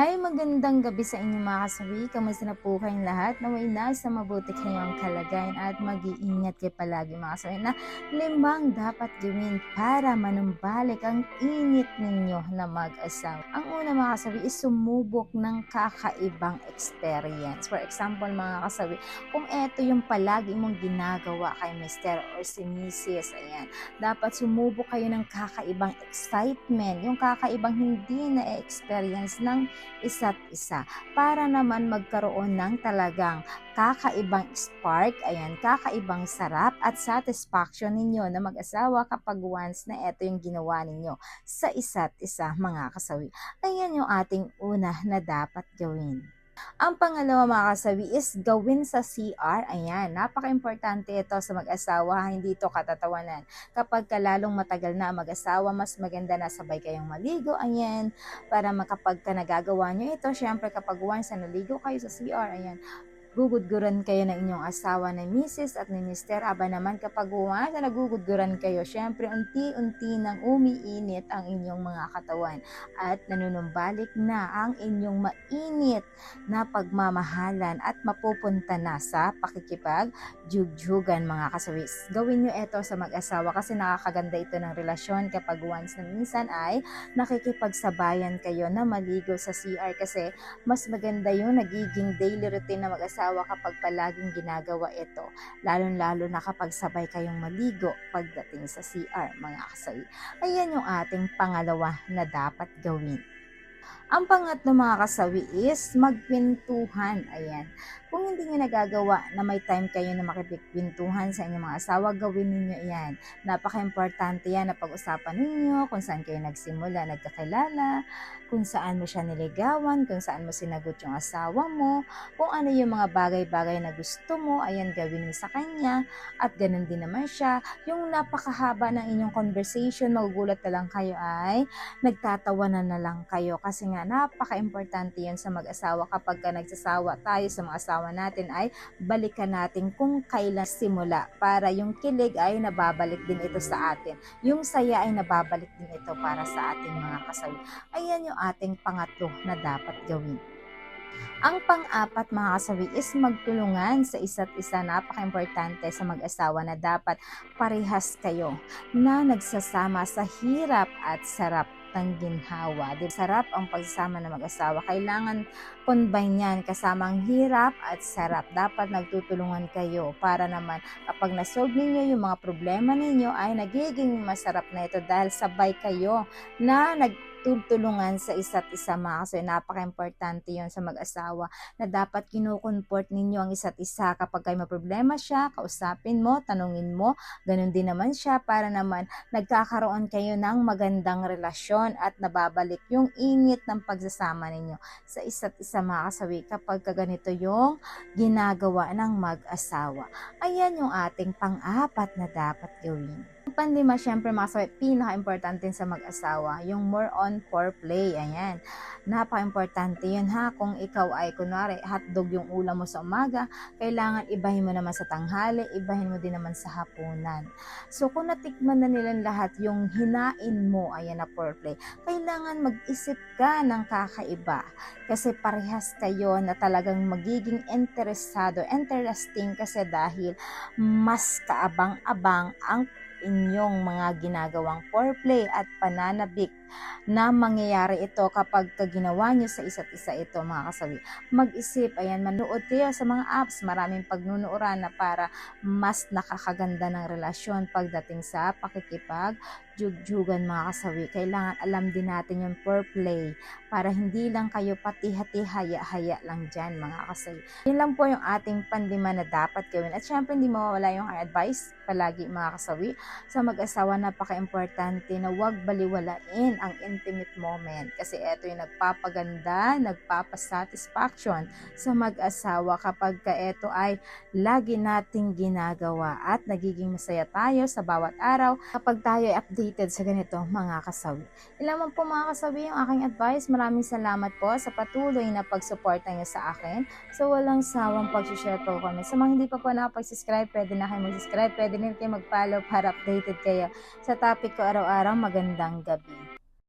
Ay magandang gabi sa inyo mga kasawi. Kamusta na po kayong lahat? Naway nasa mabuti kayong kalagayan at mag-iingat kayo palagi mga kasawi na limang dapat gawin para manumbalik ang init ninyo na mag-asawa. Ang una mga kasawi is sumubok ng kakaibang experience. For example mga kasawi, kung eto yung palagi mong ginagawa kay Mr. or si Mrs. Ayan, dapat sumubok kayo ng kakaibang excitement, yung kakaibang hindi na-experience ng isa't isa para naman magkaroon ng talagang kakaibang spark, ayan, kakaibang sarap at satisfaction ninyo na mag-asawa kapag once na ito yung ginawa ninyo sa isa't isa mga kasawi. Ayan yung ating una na dapat gawin. Ang pangalawa mga kasawi is gawin sa CR. Ayan, napaka-importante ito sa mag-asawa, hindi ito katatawanan. Kapag kalalong matagal na mag-asawa, mas maganda na sabay kayong maligo. Ayan, para makapag ka nagagawa nyo ito, syempre kapag once na naligo kayo sa CR, ayan, gugudguran kayo ng inyong asawa na Mrs. at ni Mr. Aba naman kapag uwan na nagugudguran kayo, syempre unti-unti nang umiinit ang inyong mga katawan at nanunumbalik na ang inyong mainit na pagmamahalan at mapupunta na sa pakikipag jugjugan mga kasawis. Gawin nyo ito sa mag-asawa kasi nakakaganda ito ng relasyon kapag once na minsan ay nakikipagsabayan kayo na maligo sa CR kasi mas maganda yung nagiging daily routine na mag-asawa asawa kapag palaging ginagawa ito, lalong-lalo na kapag sabay kayong maligo pagdating sa CR, mga kasawi. Ayan yung ating pangalawa na dapat gawin. Ang pangatlo mga kasawi is magpintuhan. Ayan. Kung hindi nyo nagagawa na may time kayo na makipagpintuhan sa inyong mga asawa, gawin ninyo yan. Napaka-importante yan na pag-usapan ninyo kung saan kayo nagsimula, nagkakilala, kung saan mo siya niligawan, kung saan mo sinagot yung asawa mo, kung ano yung mga bagay-bagay na gusto mo, ayan gawin mo sa kanya, at ganun din naman siya. Yung napakahaba ng inyong conversation, magugulat na lang kayo ay nagtatawanan na lang kayo kasi nga napaka-importante yan sa mag-asawa kapag ka nagsasawa tayo sa mga asawa natin ay balikan natin kung kailan simula para yung kilig ay nababalik din ito sa atin. Yung saya ay nababalik din ito para sa ating mga kasawi. Ayan yung ating pangatlo na dapat gawin. Ang pang-apat mga kasawi is magtulungan sa isa't isa. Napaka-importante sa mag-asawa na dapat parehas kayo na nagsasama sa hirap at sarap ng ginhawa. Di sarap ang pagsasama ng mag-asawa. Kailangan combine yan kasamang hirap at sarap. Dapat nagtutulungan kayo para naman kapag nasolve ninyo yung mga problema ninyo ay nagiging masarap na ito dahil sabay kayo na nag tutulungan sa isa't isa mga kasi napaka-importante yon sa mag-asawa na dapat kinukomport ninyo ang isa't isa. Kapag kayo problema siya, kausapin mo, tanungin mo, ganun din naman siya para naman nagkakaroon kayo ng magandang relasyon at nababalik yung init ng pagsasama ninyo sa isa't isa mga kasawi kapag kaganito yung ginagawa ng mag-asawa. Ayan yung ating pang-apat na dapat gawin. Panlima, syempre mga kasawi, pinaka-importante sa mag-asawa, yung more on foreplay. Ayan. Napaka-importante yun ha. Kung ikaw ay, kunwari, hotdog yung ulam mo sa umaga, kailangan ibahin mo naman sa tanghali, ibahin mo din naman sa hapunan. So, kung natikman na nilang lahat yung hinain mo, ayan na foreplay, kailangan mag-isip ka ng kakaiba. Kasi parehas kayo na talagang magiging interesado, interesting kasi dahil mas kaabang-abang ang inyong mga ginagawang foreplay at pananabik na mangyayari ito kapag ginawa nyo sa isa't isa ito mga kasawi. Mag-isip, ayan, manood kayo sa mga apps, maraming pagnunuuran na para mas nakakaganda ng relasyon pagdating sa pakikipag jugjugan mga kasawi. Kailangan alam din natin yung foreplay para hindi lang kayo pati hati haya-haya lang dyan mga kasawi. Yun lang po yung ating pandima na dapat gawin. At syempre hindi mawawala yung advice palagi mga kasawi sa mag-asawa napaka-importante na huwag baliwalain ang intimate moment kasi ito yung nagpapaganda, nagpapasatisfaction sa mag-asawa kapag ka ito ay lagi nating ginagawa at nagiging masaya tayo sa bawat araw kapag tayo ay updated sa ganito mga kasawi. Ilan po mga kasawi yung aking advice. Maraming salamat po sa patuloy na pagsuporta niyo sa akin. So walang sawang pag-share po kami. Sa mga hindi pa po nakapag-subscribe, pwede na kayo mag-subscribe, pwede din kayo mag-follow para updated kayo sa topic ko araw-araw. Magandang gabi.